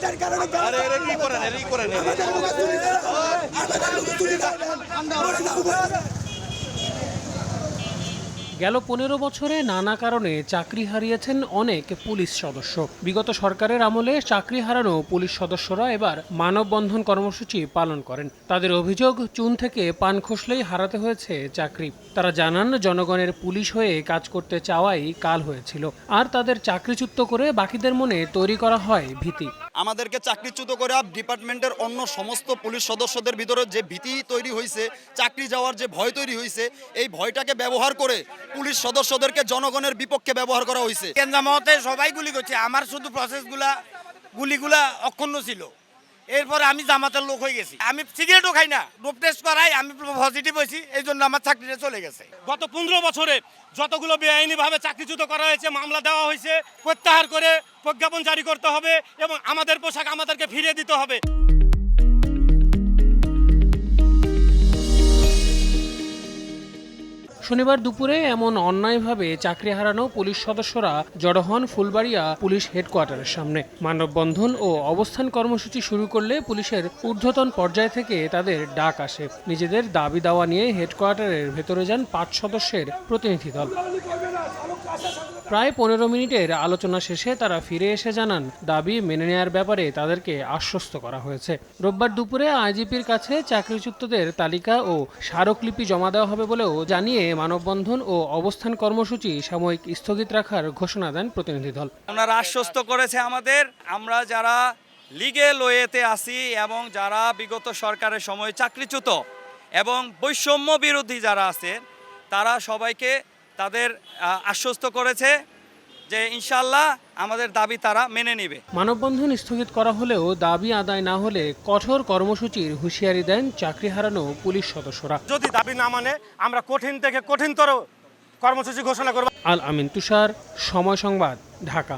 প্যান্টের কারণে আরে এরে কি করেন এরে কি করেন। এরে? আমাদের তুলি তুলি গেল পনেরো বছরে নানা কারণে চাকরি হারিয়েছেন অনেক পুলিশ সদস্য। বিগত সরকারের আমলে চাকরি হারানো পুলিশ সদস্যরা এবার মানববন্ধন কর্মসূচি পালন করেন। তাদের অভিযোগ চুন থেকে পান খসলেই হারাতে হয়েছে চাকরি। তারা জানান জনগণের পুলিশ হয়ে কাজ করতে চাওয়াই কাল হয়েছিল। আর তাদের চাকরিচ্যুত করে বাকিদের মনে তৈরি করা হয় ভীতি। আমাদেরকে চাকরিচ্যুত করে ডিপার্টমেন্টের অন্য সমস্ত পুলিশ সদস্যদের ভিতরে যে ভীতি তৈরি হয়েছে চাকরি যাওয়ার যে ভয় তৈরি হয়েছে এই ভয়টাকে ব্যবহার করে পুলিশ সদস্যদেরকে জনগণের বিপক্ষে ব্যবহার করা হয়েছে কেন্দ্রামতে সবাই গুলি করছে। আমার শুধু প্রসেসগুলা গুলিগুলা অক্ষুণ্ণ ছিল। এরপরে আমি জামাতের লোক হয়ে গেছি। আমি সিগারেটও খাই না। ডোপ টেস্ট করাই, আমি পজিটিভ হয়েছি এই জন্য আমার চাকরিটা চলে গেছে। গত পনেরো বছরে যতগুলো বেআইনিভাবে চাকরিচ্যুত করা হয়েছে, মামলা দেওয়া হয়েছে, প্রত্যাহার করে প্রজ্ঞাপন জারি করতে হবে এবং আমাদের পোশাক আমাদেরকে ফিরিয়ে দিতে হবে। শনিবার দুপুরে এমন অন্যায়ভাবে চাকরি হারানো পুলিশ সদস্যরা জড়ো হন ফুলবাড়িয়া পুলিশ হেডকোয়ার্টারের সামনে। মানববন্ধন ও অবস্থান কর্মসূচি শুরু করলে পুলিশের ঊর্ধ্বতন পর্যায় থেকে তাদের ডাক আসে। নিজেদের দাবি দাওয়া নিয়ে হেডকোয়ার্টারের ভেতরে যান পাঁচ সদস্যের প্রতিনিধি দল। প্রায় পনেরো মিনিটের আলোচনা শেষে তারা ফিরে এসে জানান, দাবি মেনে নেয়ার ব্যাপারে তাদেরকে আশ্বস্ত করা হয়েছে। রোববার দুপুরে আইজিপির কাছে চাকরিচ্যুতদের তালিকা ও স্মারকলিপি জমা দেওয়া হবে বলেও জানিয়ে মানববন্ধন ও অবস্থান কর্মসূচি সাময়িক স্থগিত রাখার ঘোষণা দেন প্রতিনিধি দল। ওনারা আশ্বস্ত করেছে আমাদের, আমরা যারা লিগে লয়েতে আসি এবং যারা বিগত সরকারের সময় চাকরিচ্যুত এবং বৈষম্য বিরোধী যারা আছে তারা সবাইকে তাদের আশ্বস্ত করেছে। যে ইনশাল্লাহ আমাদের দাবি তারা মেনে নেবে। মানববন্ধন স্থগিত করা হলেও দাবি আদায় না হলে কঠোর কর্মসূচির হুঁশিয়ারি দেন চাকরি হারানো পুলিশ সদস্যরা। যদি দাবি না মানে আমরা কঠিন থেকে কঠিনতর কর্মসূচি ঘোষণা করব। আল আমিন তুষার সময় সংবাদ ঢাকা।